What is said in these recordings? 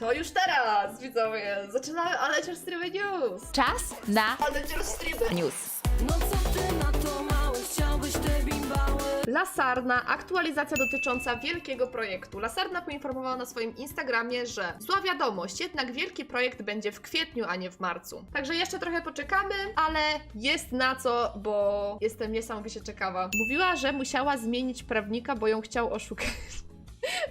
To już teraz, widzowie, zaczynamy Alecior Streamy News. Czas na Alecior Streamy. news. No co ty na to mały, chciałbyś te bimbały Lasarna, aktualizacja dotycząca wielkiego projektu. Lasarna poinformowała na swoim Instagramie, że zła wiadomość, jednak wielki projekt będzie w kwietniu, a nie w marcu. Także jeszcze trochę poczekamy, ale jest na co, bo jestem niesamowicie ciekawa. Mówiła, że musiała zmienić prawnika, bo ją chciał oszukać.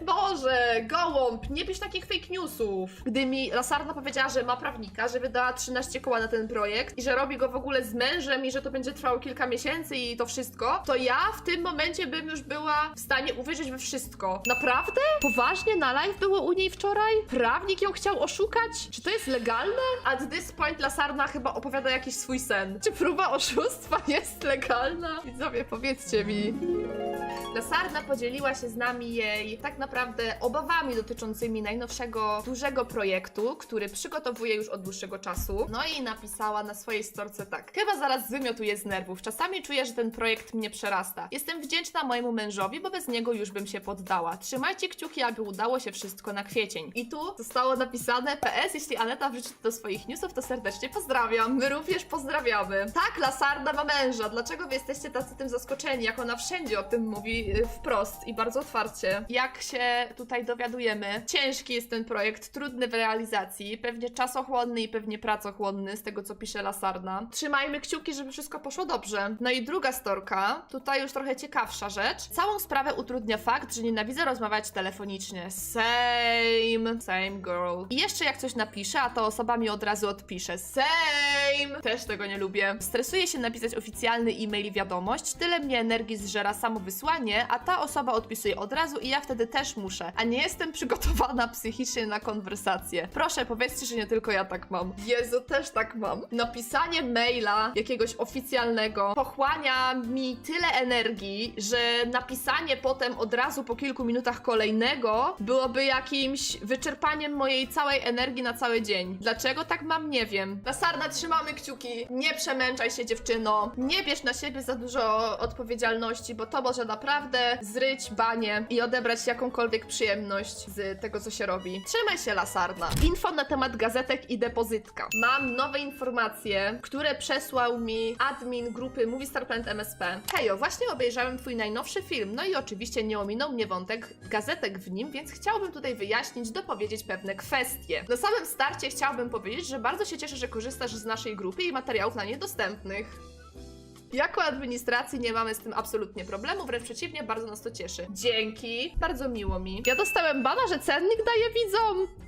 Boże, gołąb, nie pisz takich fake newsów. Gdy mi Lasarna powiedziała, że ma prawnika, że wydała 13 koła na ten projekt i że robi go w ogóle z mężem i że to będzie trwało kilka miesięcy i to wszystko, to ja w tym momencie bym już była w stanie uwierzyć we wszystko. Naprawdę? Poważnie na live było u niej wczoraj? Prawnik ją chciał oszukać? Czy to jest legalne? At this point Lasarna chyba opowiada jakiś swój sen. Czy próba oszustwa jest legalna? Widzowie, powiedzcie mi. Lasarna podzieliła się z nami jej tak naprawdę obawami dotyczącymi najnowszego dużego projektu, który przygotowuje już od dłuższego czasu. No i napisała na swojej storce tak. Chyba zaraz wymiotuję z nerwów. Czasami czuję, że ten projekt mnie przerasta. Jestem wdzięczna mojemu mężowi, bo bez niego już bym się poddała. Trzymajcie kciuki, aby udało się wszystko na kwiecień. I tu zostało napisane PS, jeśli Aneta wrzuci do swoich newsów, to serdecznie pozdrawiam. My również pozdrawiamy. Tak, Lasarna ma męża. Dlaczego wy jesteście tacy tym zaskoczeni, jak ona wszędzie o tym mówi wprost i bardzo otwarcie? Jak się tutaj dowiadujemy, ciężki jest ten projekt, trudny w realizacji, pewnie czasochłonny i pewnie pracochłonny, z tego co pisze Lasarna. Trzymajmy kciuki, żeby wszystko poszło dobrze. No i druga storka, tutaj już trochę ciekawsza rzecz. Całą sprawę utrudnia fakt, że nienawidzę rozmawiać telefonicznie. Same, same girl. I jeszcze jak coś napiszę, a ta osoba mi od razu odpisze. Same! Też tego nie lubię. Stresuję się napisać oficjalny e-mail i wiadomość, tyle mnie energii zżera samo wysłanie, a ta osoba odpisuje od razu i ja wtedy też muszę. A nie jestem przygotowana psychicznie na konwersację. Proszę, powiedzcie, że nie tylko ja tak mam. Jezu, też tak mam. Napisanie maila jakiegoś oficjalnego pochłania mi tyle energii, że napisanie potem od razu po kilku minutach kolejnego byłoby jakimś wyczerpaniem mojej całej energii na cały dzień. Dlaczego tak mam, nie wiem. Lasarna, trzymamy kciuki. Nie przemęczaj się, dziewczyno. Nie bierz na siebie za dużo odpowiedzialności, bo to może naprawdę zryć banie i odebrać jakąkolwiek przyjemność z tego, co się robi. Trzymaj się, Lasarna. Info na temat gazetek i depozytka. Mam nowe informacje, które przesłał mi admin grupy Movie Star Planet MSP. Hejo, właśnie obejrzałem twój najnowszy film, no i oczywiście nie ominął mnie wątek gazetek w nim, więc chciałbym tutaj wyjaśnić, dopowiedzieć pewne kwestie. Na samym starcie chciałbym powiedzieć, że bardzo się cieszę, że korzystasz z naszej grupy i materiałów na niej dostępnych. Jako administracji nie mamy z tym absolutnie problemu, wręcz przeciwnie, bardzo nas to cieszy. Dzięki, bardzo miło mi. Ja dostałem bana, że cennik daje widzom.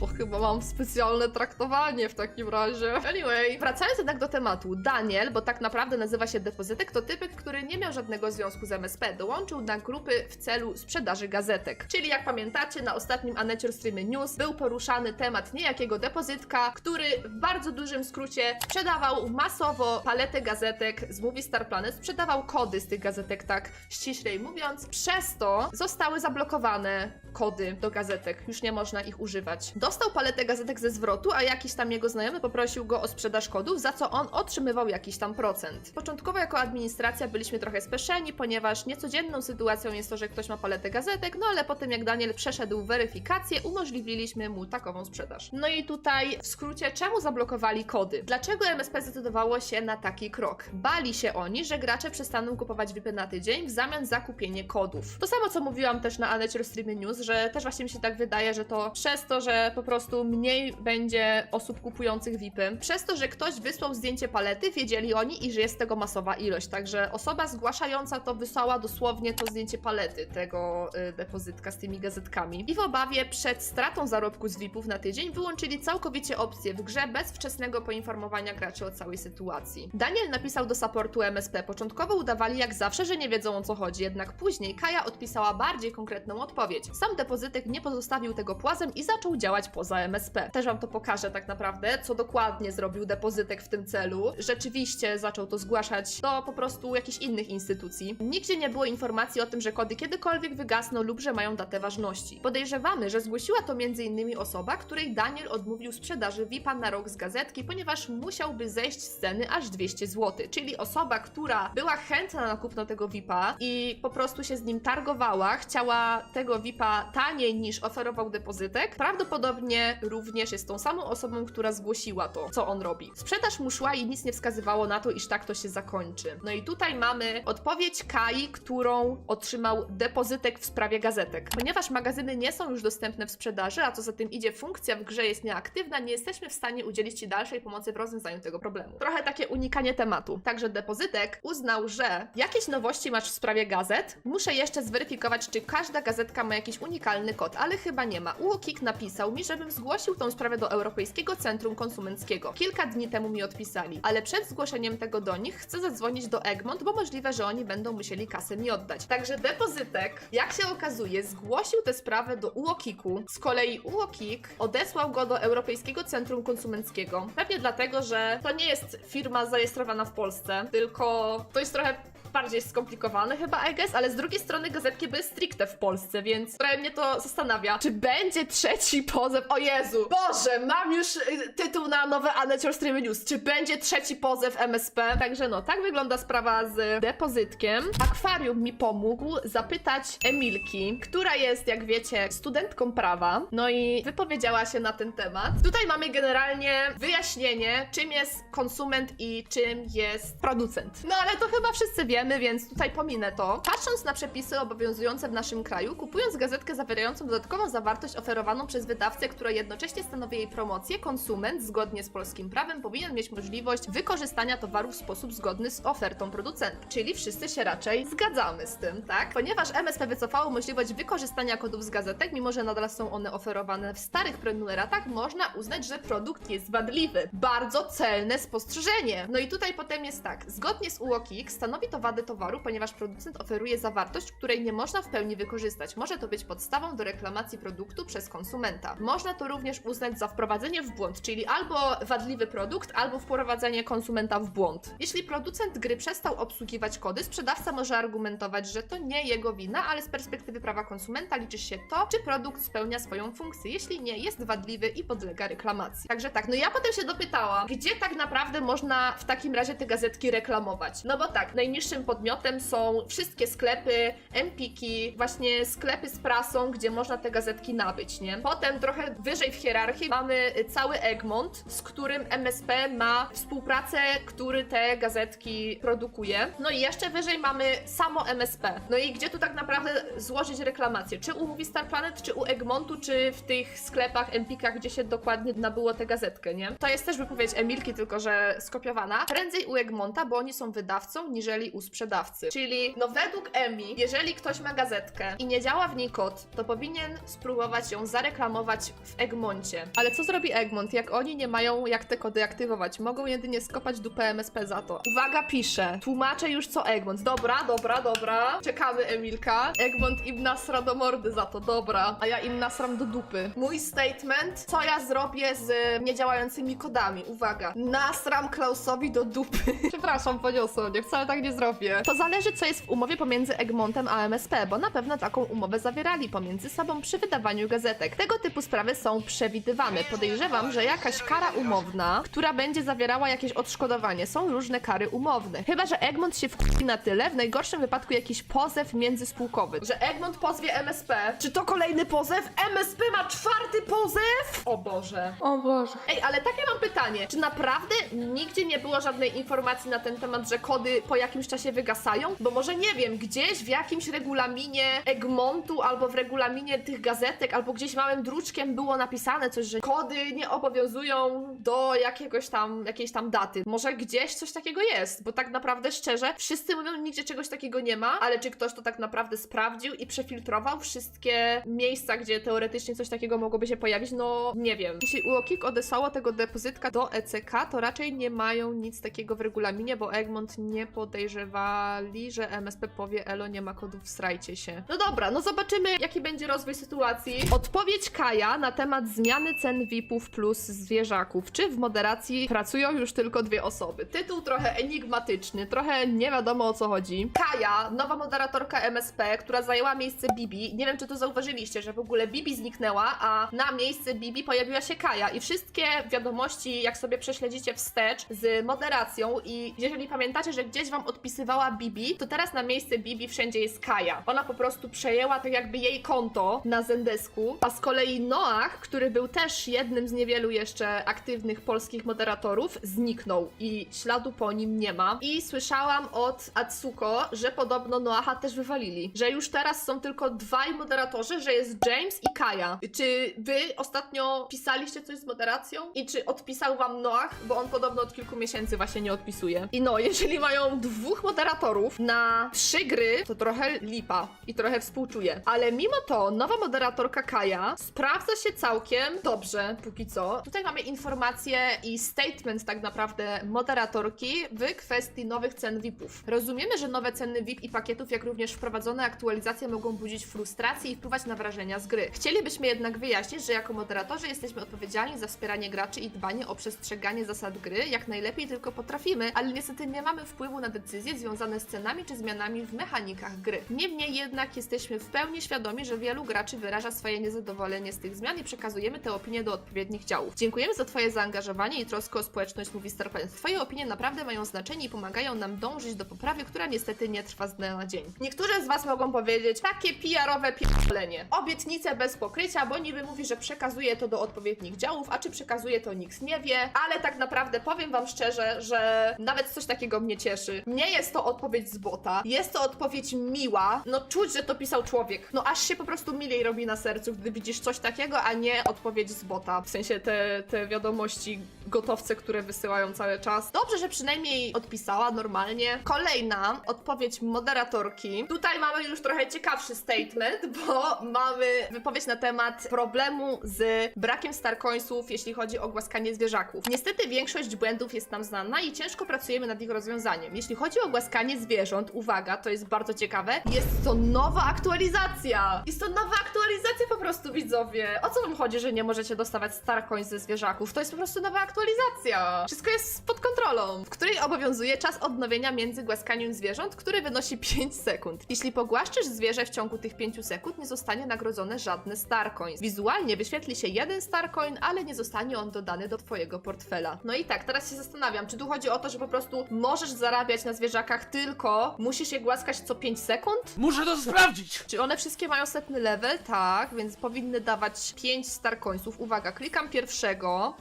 To chyba mam specjalne traktowanie w takim razie. Anyway, wracając jednak do tematu. Daniel, bo tak naprawdę nazywa się depozytek, to typek, który nie miał żadnego związku z MSP. Dołączył na grupy w celu sprzedaży gazetek. Czyli jak pamiętacie, na ostatnim Anecior Streamy News był poruszany temat niejakiego depozytka, który w bardzo dużym skrócie sprzedawał masowo paletę gazetek z Movie Star Planet, sprzedawał kody z tych gazetek, tak ściślej mówiąc. Przez to zostały zablokowane kody do gazetek, już nie można ich używać. Dostał paletę gazetek ze zwrotu, a jakiś tam jego znajomy poprosił go o sprzedaż kodów, za co on otrzymywał jakiś tam procent. Początkowo jako administracja byliśmy trochę speszeni, ponieważ niecodzienną sytuacją jest to, że ktoś ma paletę gazetek, no ale potem jak Daniel przeszedł weryfikację, umożliwiliśmy mu takową sprzedaż. No i tutaj w skrócie, czemu zablokowali kody? Dlaczego MSP zdecydowało się na taki krok? Bali się oni, że gracze przestaną kupować VIPy na tydzień w zamian za kupienie kodów. To samo co mówiłam też na Anecior Streamy News, że też właśnie mi się tak wydaje, że to przez to, że po prostu mniej będzie osób kupujących VIPy, przez to, że ktoś wysłał zdjęcie palety, wiedzieli oni i że jest tego masowa ilość. Także osoba zgłaszająca to wysłała dosłownie to zdjęcie palety tego y, depozytka z tymi gazetkami. I w obawie przed stratą zarobku z VIPów na tydzień wyłączyli całkowicie opcję w grze bez wczesnego poinformowania graczy o całej sytuacji. Daniel napisał do supportu MSP. Początkowo udawali jak zawsze, że nie wiedzą o co chodzi, jednak później Kaja odpisała bardziej konkretną odpowiedź. Sam depozytek nie pozostawił tego płazem i zaczął działać poza za MSP. Też wam to pokażę tak naprawdę, co dokładnie zrobił depozytek w tym celu. Rzeczywiście zaczął to zgłaszać do po prostu jakichś innych instytucji. Nigdzie nie było informacji o tym, że kody kiedykolwiek wygasną lub że mają datę ważności. Podejrzewamy, że zgłosiła to m.in. osoba, której Daniel odmówił sprzedaży VIP-a na rok z gazetki, ponieważ musiałby zejść z ceny aż 200 zł. Czyli osoba, która była chętna na kupno tego VIP-a i po prostu się z nim targowała, chciała tego VIP-a taniej niż oferował depozytek, prawdopodobnie również jest tą samą osobą, która zgłosiła to, co on robi. Sprzedaż mu szła i nic nie wskazywało na to, iż tak to się zakończy. No i tutaj mamy odpowiedź Kai, którą otrzymał depozytek w sprawie gazetek. Ponieważ magazyny nie są już dostępne w sprzedaży, a co za tym idzie, funkcja w grze jest nieaktywna, nie jesteśmy w stanie udzielić Ci dalszej pomocy w rozwiązaniu tego problemu. Trochę takie unikanie tematu. Także depozytek uznał, że jakieś nowości masz w sprawie gazet. Muszę jeszcze zweryfikować, czy każda gazetka ma jakiś unikalny kod, ale chyba nie ma. UOKiK napisał mi, żebym zgłosił tą sprawę do Europejskiego Centrum Konsumenckiego. Kilka dni temu mi odpisali, ale przed zgłoszeniem tego do nich chcę zadzwonić do Egmont, bo możliwe, że oni będą musieli kasę mi oddać. Także depozytek, jak się okazuje, zgłosił tę sprawę do UOKiK-u. Z kolei UOKiK odesłał go do Europejskiego Centrum Konsumenckiego. Pewnie dlatego, że to nie jest firma zarejestrowana w Polsce, tylko to jest trochę bardziej skomplikowane chyba, I guess, ale z drugiej strony gazetki były stricte w Polsce, więc trochę mnie to zastanawia. Czy będzie trzeci pozew? O Jezu! Boże, mam już y, tytuł na nowe Anecior Streamy News. Czy będzie trzeci pozew MSP? Także no, tak wygląda sprawa z depozytkiem. Akwarium mi pomógł zapytać Emilki, która jest, jak wiecie, studentką prawa, no i wypowiedziała się na ten temat. Tutaj mamy generalnie wyjaśnienie, czym jest konsument i czym jest producent. No ale to chyba wszyscy wiemy, więc tutaj pominę to. Patrząc na przepisy obowiązujące w naszym kraju, kupując gazetkę zawierającą dodatkową zawartość oferowaną przez wydawcę, która jednocześnie stanowi jej promocję, konsument, zgodnie z polskim prawem, powinien mieć możliwość wykorzystania towaru w sposób zgodny z ofertą producenta. Czyli wszyscy się raczej zgadzamy z tym, tak? Ponieważ MSP wycofało możliwość wykorzystania kodów z gazetek, mimo że nadal są one oferowane w starych prenumeratach, można uznać, że produkt jest wadliwy. Bardzo celne spostrzeżenie. No i tutaj potem jest tak. Zgodnie z UOKiK stanowi to wadę towaru, ponieważ producent oferuje zawartość, której nie można w pełni wykorzystać. Może to być podstawą do reklamacji produktu przez konsumenta. Można to również uznać za wprowadzenie w błąd, czyli albo wadliwy produkt, albo wprowadzenie konsumenta w błąd. Jeśli producent gry przestał obsługiwać kody, sprzedawca może argumentować, że to nie jego wina, ale z perspektywy prawa konsumenta liczy się to, czy produkt spełnia swoją funkcję. Jeśli nie, jest wadliwy i podlega reklamacji. Także tak, no ja potem się dopytałam, gdzie tak naprawdę można w takim razie te gazetki reklamować? No bo tak, najniższym podmiotem są wszystkie sklepy, Empiki, właśnie sklepy z prasą, gdzie można te gazetki nabyć, nie? Potem trochę wyżej w hierarchii mamy cały Egmont, z którym MSP ma współpracę, który te gazetki produkuje. No i jeszcze wyżej mamy samo MSP. No i gdzie tu tak naprawdę złożyć reklamację? Czy u Movistar Planet, czy u Egmontu, czy w tych sklepach, Empikach, gdzie się dokładnie nabyło tę gazetkę, nie? To jest też wypowiedź Emilki, tylko że skopiowana. Prędzej u Egmonta, bo oni są wydawcą, niżeli u sprzedawcy. Czyli, no według Emi, jeżeli ktoś ma gazetkę i nie działa w niej kod, to powinien spróbować ją zareklamować w Egmoncie. Ale co zrobi Egmont, jak oni nie mają jak te kody aktywować? Mogą jedynie skopać dupę MSP za to. Uwaga, piszę. Tłumaczę już co Egmont. Dobra, dobra, dobra. Czekamy, Emilka. Egmont im nasra do mordy za to, dobra. A ja im nasram do dupy. Mój statement, co ja zrobię z niedziałającymi kodami. Uwaga. Nasram Klausowi do dupy. Przepraszam, poniosło mnie, wcale tak nie zrobię. To zależy, co jest w umowie pomiędzy Egmontem a MSP, bo na pewno taką umowę zawierali pomiędzy sobą przy wydawaniu gazetek. Tego typu sprawy są przewidywane. Podejrzewam, że jakaś kara umowna, która będzie zawierała jakieś odszkodowanie. Są różne kary umowne. Chyba, że Egmont się wkupi na tyle, w najgorszym wypadku jakiś pozew międzyspółkowy. Że Egmont pozwie MSP. Czy to kolejny pozew? MSP ma czwarty pozew? O Boże. O Boże. Ej, ale takie mam pytanie. Czy naprawdę nigdzie nie było żadnej informacji na ten temat, że kody po jakimś czasie wygasają? Bo może nie wiem, gdzieś w jakimś regulaminie Egmontu albo w regulaminie tych gazetek, albo gdzieś małym druczkiem było napisane coś, że kody nie obowiązują do jakiegoś tam, jakiejś tam daty. Może gdzieś coś takiego jest, bo tak naprawdę szczerze, wszyscy mówią, nigdzie czegoś takiego nie ma, ale czy ktoś to tak naprawdę sprawdził i przefiltrował wszystkie miejsca, gdzie teoretycznie coś takiego mogłoby się pojawić? No, nie wiem. Jeśli UOKiK odesłało tego depozytka do ECK, to raczej nie mają nic takiego w regulaminie, bo Egmont nie podejrzewa udawali, że MSP powie Elo nie ma kodów, srajcie się. No dobra, no zobaczymy jaki będzie rozwój sytuacji. Odpowiedź Kaja na temat zmiany cen VIP-ów plus zwierzaków. Czy w moderacji pracują już tylko dwie osoby? Tytuł trochę enigmatyczny, trochę nie wiadomo o co chodzi. Kaja, nowa moderatorka MSP, która zajęła miejsce Bibi. Nie wiem czy to zauważyliście, że w ogóle Bibi zniknęła, a na miejsce Bibi pojawiła się Kaja i wszystkie wiadomości, jak sobie prześledzicie wstecz z moderacją i jeżeli pamiętacie, że gdzieś wam odpisywała Bibi, to teraz na miejsce Bibi wszędzie jest Kaja. Ona po prostu przejęła tak jakby jej konto na Zendesku, a z kolei Noach, który był też jednym z niewielu jeszcze aktywnych polskich moderatorów, zniknął i śladu po nim nie ma. I słyszałam od Atsuko, że podobno Noaha też wywalili, że już teraz są tylko dwaj moderatorzy, że jest James i Kaja. Czy wy ostatnio pisaliście coś z moderacją? I czy odpisał wam Noach? Bo on podobno od kilku miesięcy właśnie nie odpisuje. I no, jeżeli mają dwóch moderatorów na trzy gry, to trochę lipa i trochę współczuję. Ale mimo to nowa moderatorka Kaja sprawdza się całkiem dobrze, póki co. Tutaj mamy informacje i statement tak naprawdę moderatorki w kwestii nowych cen VIP-ów. Rozumiemy, że nowe ceny VIP i pakietów, jak również wprowadzone aktualizacje mogą budzić frustrację i wpływać na wrażenia z gry. Chcielibyśmy jednak wyjaśnić, że jako moderatorzy jesteśmy odpowiedzialni za wspieranie graczy i dbanie o przestrzeganie zasad gry, jak najlepiej tylko potrafimy, ale niestety nie mamy wpływu na decyzje związane z cenami czy zmianami w mechanikach gry. Niemniej jednak jesteśmy w pełni świadomi, że wielu graczy wyraża swoje niezadowolenie z tych zmian i przekazujemy te opinie do odpowiednich działów. Dziękujemy za Twoje zaangażowanie i troskę o społeczność Mówi Star Planet. Twoje opinie naprawdę mają znaczenie i pomagają nam dążyć do poprawy, która niestety nie trwa z dnia na dzień. Niektórzy z Was mogą powiedzieć takie PR-owe pierdolenie. Obietnice bez pokrycia, bo niby mówi, że przekazuje to do odpowiednich działów, a czy przekazuje to nikt nie wie, ale tak naprawdę powiem Wam szczerze, że nawet coś takiego mnie cieszy. Nie jest to odpowiedź z bota, jest to odpowiedź miła, no czuć, że to pisał człowiek. No aż się po prostu milej robi na sercu, gdy widzisz coś takiego, a nie odpowiedź z bota. W sensie te, te wiadomości gotowce, które wysyłają cały czas. Dobrze, że przynajmniej odpisała normalnie. Kolejna odpowiedź moderatorki. Tutaj mamy już trochę ciekawszy statement, bo mamy wypowiedź na temat problemu z brakiem starcoinsów, jeśli chodzi o głaskanie zwierzaków. Niestety większość błędów jest nam znana i ciężko pracujemy nad ich rozwiązaniem. Jeśli chodzi o głaskanie zwierząt, uwaga, to jest bardzo ciekawe, jest to nowa aktualizacja! Jest to nowa aktualizacja po prostu, widzowie. O co wam chodzi, że nie możecie dostawać starcoins ze zwierzaków? To jest po prostu nowa aktualizacja. Wszystko jest pod kontrolą, w której obowiązuje czas odnowienia między głaskaniem zwierząt, który wynosi 5 sekund. Jeśli pogłaszczysz zwierzę w ciągu tych 5 sekund, nie zostanie nagrodzone żadne starcoins. Wizualnie wyświetli się jeden starcoin, ale nie zostanie on dodany do twojego portfela. No i tak, teraz się zastanawiam, czy tu chodzi o to, że po prostu możesz zarabiać na zwierzakach tylko musisz je głaskać co 5 sekund? Muszę to sprawdzić! Czy one wszystkie mają setny level? Tak, więc powinny dawać 5 star coinsów. Uwaga, klikam pierwszego.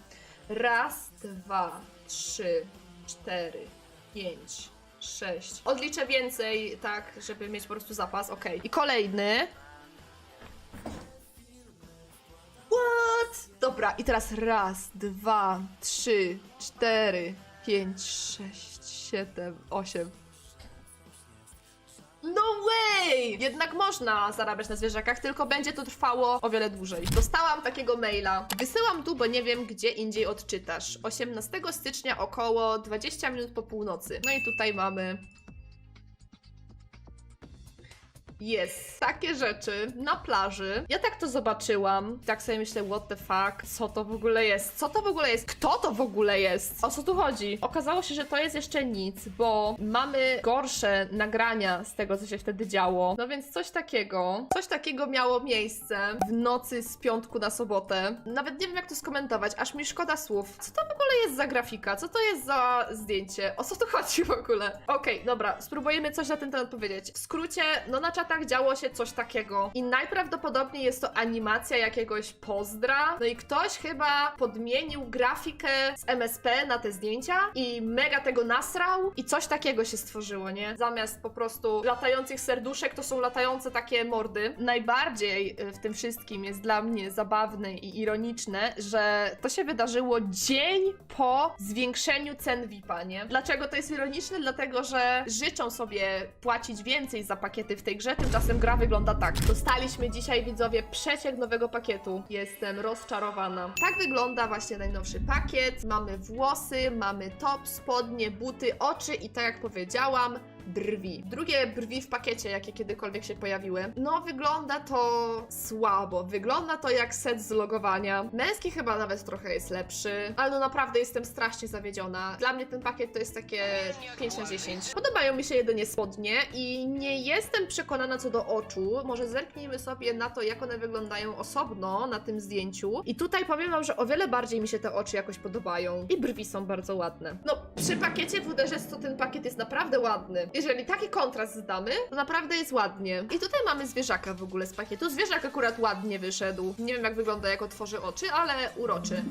Raz, dwa, trzy, cztery, pięć, sześć. Odliczę więcej, tak, żeby mieć po prostu zapas. Ok. I kolejny. What? Dobra, i teraz raz, dwa, trzy, cztery, pięć, sześć, siedem, osiem. No way! Jednak można zarabiać na zwierzakach, tylko będzie to trwało o wiele dłużej. Dostałam takiego maila. Wysyłam tu, bo nie wiem, gdzie indziej odczytasz. 18 stycznia około 20 minut po północy. No i tutaj mamy jest takie rzeczy na plaży. Ja tak to zobaczyłam. Tak sobie myślę, what the fuck? Co to w ogóle jest? Co to w ogóle jest? Kto to w ogóle jest? O co tu chodzi? Okazało się, że to jest jeszcze nic, bo mamy gorsze nagrania z tego, co się wtedy działo. No więc coś takiego, coś takiego miało miejsce w nocy z piątku na sobotę. Nawet nie wiem, jak to skomentować, aż mi szkoda słów. Co to w jest za grafika? Co to jest za zdjęcie? O co tu chodzi w ogóle? Okej, dobra, spróbujemy coś na ten temat powiedzieć. W skrócie, no na czatach działo się coś takiego i najprawdopodobniej jest to animacja jakiegoś pozdra. No i ktoś chyba podmienił grafikę z MSP na te zdjęcia i mega tego nasrał i coś takiego się stworzyło, nie? Zamiast po prostu latających serduszek, to są latające takie mordy. Najbardziej y, w tym wszystkim jest dla mnie zabawne i ironiczne, że to się wydarzyło dzień po zwiększeniu cen VIP-a, nie? Dlaczego to jest ironiczne? Dlatego, że życzą sobie płacić więcej za pakiety w tej grze, tymczasem gra wygląda tak. Dostaliśmy dzisiaj, widzowie, przeciek nowego pakietu. Jestem rozczarowana. Tak wygląda właśnie najnowszy pakiet. Mamy włosy, mamy top, spodnie, buty, oczy i tak jak powiedziałam, brwi. Drugie brwi w pakiecie, jakie kiedykolwiek się pojawiły. No, wygląda to słabo. Wygląda to jak set z logowania. Męski chyba nawet trochę jest lepszy, ale no naprawdę jestem strasznie zawiedziona. Dla mnie ten pakiet to jest takie 5 na 10. Podobają mi się jedynie spodnie i nie jestem przekonana co do oczu. Może zerknijmy sobie na to, jak one wyglądają osobno na tym zdjęciu. I tutaj powiem wam, że o wiele bardziej mi się te oczy jakoś podobają. I brwi są bardzo ładne. No, przy pakiecie w Uderze ten pakiet jest naprawdę ładny. Jeżeli taki kontrast zdamy, to naprawdę jest ładnie. I tutaj mamy zwierzaka w ogóle z pakietu. Zwierzak akurat ładnie wyszedł. Nie wiem jak wygląda, jak otworzy oczy, ale uroczy.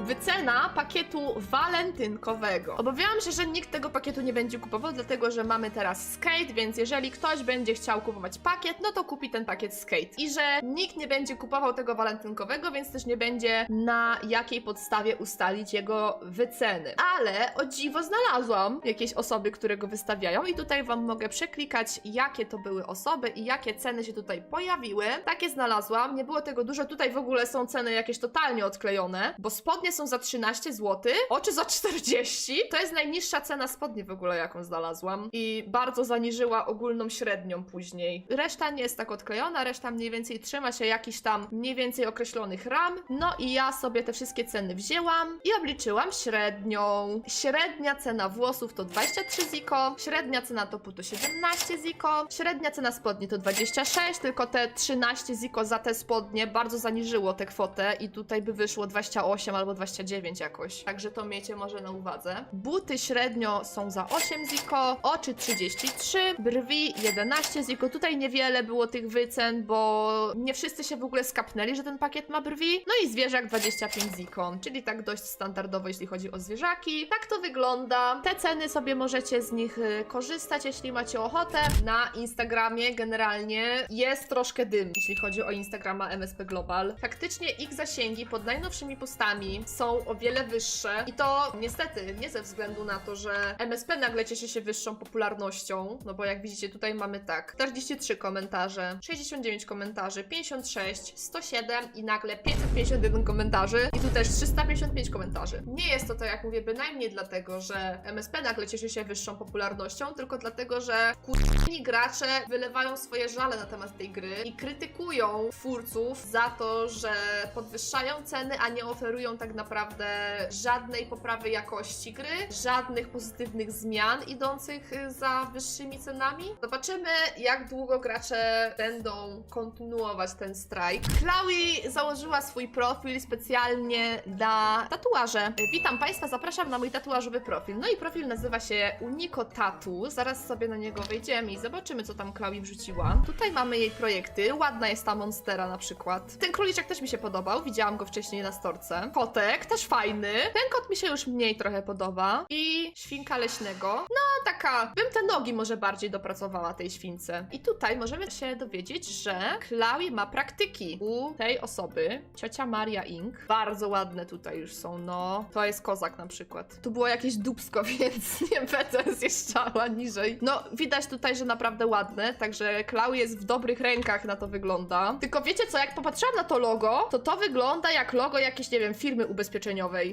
Wycena pakietu walentynkowego. Obawiałam się, że nikt tego pakietu nie będzie kupował, dlatego że mamy teraz skate, więc jeżeli ktoś będzie chciał kupować pakiet, no to kupi ten pakiet skate. I że nikt nie będzie kupował tego walentynkowego, więc też nie będzie na jakiej podstawie ustalić jego wyceny. Ale o dziwo znalazłam jakieś osoby, które go wystawiają i tutaj wam mogę przeklikać, jakie to były osoby i jakie ceny się tutaj pojawiły. Takie znalazłam, nie było tego dużo, tutaj w ogóle są ceny jakieś totalnie odklejone, bo spodnie są za 13 zł, oczy za 40. To jest najniższa cena spodni w ogóle, jaką znalazłam i bardzo zaniżyła ogólną średnią później. Reszta nie jest tak odklejona, reszta mniej więcej trzyma się jakichś tam mniej więcej określonych ram. No i ja sobie te wszystkie ceny wzięłam i obliczyłam średnią. Średnia cena włosów to 23 ziko, średnia cena topu to 17 ziko, średnia cena spodni to 26, tylko te 13 ziko za te spodnie bardzo zaniżyło tę kwotę i tutaj by wyszło 28 albo 29 jakoś. Także to miejcie może na uwadze. Buty średnio są za 8 ziko, oczy 33, brwi 11 ziko. Tutaj niewiele było tych wycen, bo nie wszyscy się w ogóle skapnęli, że ten pakiet ma brwi. No i zwierzak 25 ziko, czyli tak dość standardowo, jeśli chodzi o zwierzaki. Tak to wygląda. Te ceny sobie możecie z nich y, korzystać, jeśli macie ochotę. Na Instagramie generalnie jest troszkę dym, jeśli chodzi o Instagrama MSP Global. Faktycznie ich zasięgi pod najnowszymi postami są o wiele wyższe. I to niestety nie ze względu na to, że MSP nagle cieszy się wyższą popularnością, no bo jak widzicie tutaj mamy tak. 43 komentarze, 69 komentarzy, 56, 107 i nagle 551 komentarzy. I tu też 355 komentarzy. Nie jest to to, jak mówię, bynajmniej dlatego, że MSP nagle cieszy się wyższą popularnością, tylko dlatego, że kurni gracze wylewają swoje żale na temat tej gry i krytykują twórców za to, że podwyższają ceny, a nie oferują tak naprawdę żadnej poprawy jakości gry, żadnych pozytywnych zmian idących y, za wyższymi cenami. Zobaczymy, jak długo gracze będą kontynuować ten strajk. Chloe założyła swój profil specjalnie dla tatuaże. Witam Państwa, zapraszam na mój tatuażowy profil. No i profil nazywa się Unico Tattoo. Zaraz sobie na niego wejdziemy i zobaczymy, co tam Chloe wrzuciła. Tutaj mamy jej projekty. Ładna jest ta Monstera na przykład. Ten króliczek też mi się podobał, widziałam go wcześniej na storce. Kotek też fajny. Ten kot mi się już mniej trochę podoba. I świnka leśnego. No, taka, bym te nogi może bardziej dopracowała tej śwince. I tutaj możemy się dowiedzieć, że Chloe ma praktyki u tej osoby, ciocia Maria Ink. Bardzo ładne tutaj już są, no. To jest kozak na przykład. Tu było jakieś dubsko, więc nie będę zjeżdżała niżej. No, widać tutaj, że naprawdę ładne, także Chloe jest w dobrych rękach, na to wygląda. Tylko wiecie co, jak popatrzyłam na to logo, to to wygląda jak logo jakiejś, nie wiem, firmy ubezpieczeniowej.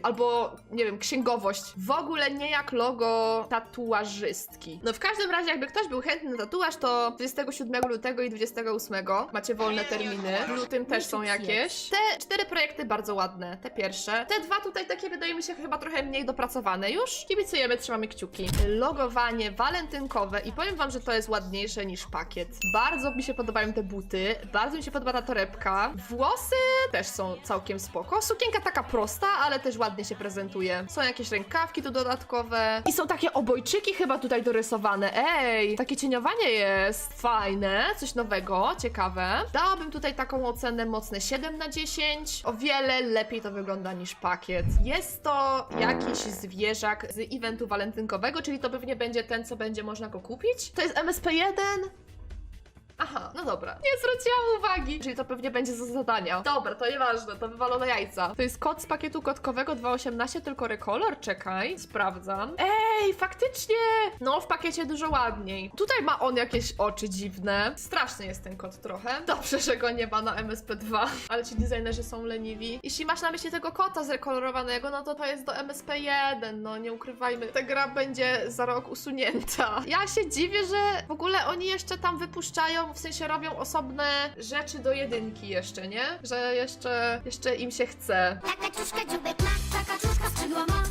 Albo, nie wiem, księgowość. W ogóle nie jak logo tatuażystki. No w każdym razie, jakby ktoś był chętny na tatuaż, to 27 lutego i 28 macie wolne terminy. W lutym też są jakieś. Te cztery projekty bardzo ładne, te pierwsze. Te dwa tutaj takie wydaje mi się chyba trochę mniej dopracowane już. Kibicujemy, trzymamy kciuki. Logowanie walentynkowe i powiem wam, że to jest ładniejsze niż pakiet. Bardzo mi się podobają te buty, bardzo mi się podoba ta torebka. Włosy też są całkiem spoko. Sukienka taka prosta, ale też ładnie się prezentuje. Są jakieś rękawki tu dodatkowe i są takie obojczyki chyba tutaj dorysowane. Ej, takie cieniowanie jest fajne, coś nowego, ciekawe. Dałabym tutaj taką ocenę mocne 7 na 10. O wiele lepiej to wygląda niż pakiet. Jest to jakiś zwierzak z eventu walentynkowego, czyli to pewnie będzie ten, co będzie można go kupić. To jest MSP1. Aha, no dobra. Nie zwróciłam uwagi. Czyli to pewnie będzie za zadania. Dobra, to nieważne, to wywalone jajca. To jest kod z pakietu kodkowego 2.18, tylko rekolor? Czekaj, sprawdzam. Ej, faktycznie! No, w pakiecie dużo ładniej. Tutaj ma on jakieś oczy dziwne. Straszny jest ten kod trochę. Dobrze, że go nie ma na MSP2. Ale ci designerzy są leniwi. Jeśli masz na myśli tego kota zrekolorowanego, no to to jest do MSP1, no nie ukrywajmy. Ta gra będzie za rok usunięta. Ja się dziwię, że w ogóle oni jeszcze tam wypuszczają, w sensie robią osobne rzeczy do jedynki jeszcze, nie? Że jeszcze, jeszcze im się chce. Taka ciuszka dziubek ma, taka ciuszka skrzydła ma.